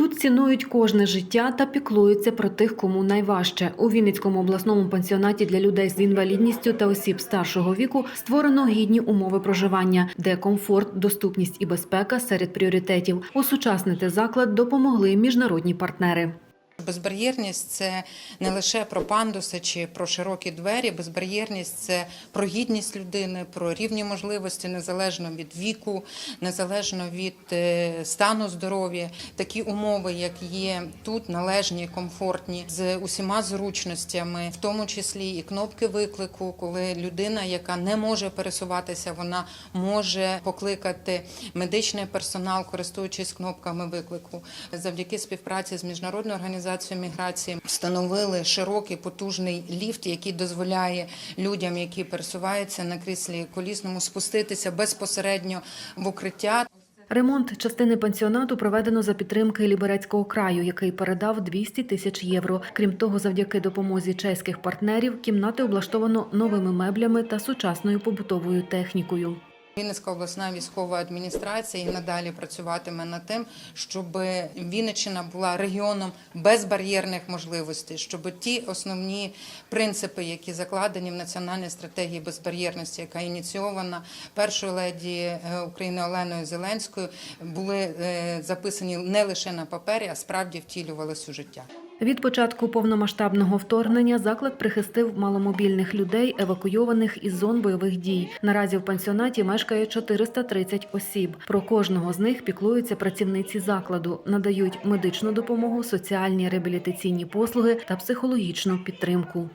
Тут цінують кожне життя та піклуються про тих, кому найважче. У Вінницькому обласному пансіонаті для людей з інвалідністю та осіб старшого віку створено гідні умови проживання, де комфорт, доступність і безпека серед пріоритетів. Осучаснити заклад допомогли міжнародні партнери. Безбар'єрність це не лише про пандуси чи про широкі двері. Безбар'єрність це про гідність людини, про рівні можливості незалежно від віку, незалежно від е, стану здоров'я. Такі умови, як є тут, належні, комфортні, з усіма зручностями, в тому числі і кнопки виклику, коли людина, яка не може пересуватися, вона може покликати медичний персонал, користуючись кнопками виклику. Завдяки співпраці з міжнародною організацією міграції встановили широкий потужний ліфт, який дозволяє людям, які пересуваються на кріслі колісному, спуститися безпосередньо в укриття. Ремонт частини пансіонату проведено за підтримки Ліберецького краю, який передав 200 тисяч євро. Крім того, завдяки допомозі чеських партнерів кімнати облаштовано новими меблями та сучасною побутовою технікою. Вінницька обласна військова адміністрація і надалі працюватиме над тим, щоб Вінниччина була регіоном безбар'єрних можливостей, щоб ті основні принципи, які закладені в національній стратегії безбар'єрності, яка ініційована першою леді е, України Оленою Зеленською, були е, записані не лише на папері, а справді втілювалися у життя. Від початку повномасштабного вторгнення заклад прихистив маломобільних людей, евакуйованих із зон бойових дій. Наразі в пансіонаті мешкає 430 осіб. Про кожного з них піклуються працівниці закладу, надають медичну допомогу, соціальні реабілітаційні послуги та психологічну підтримку.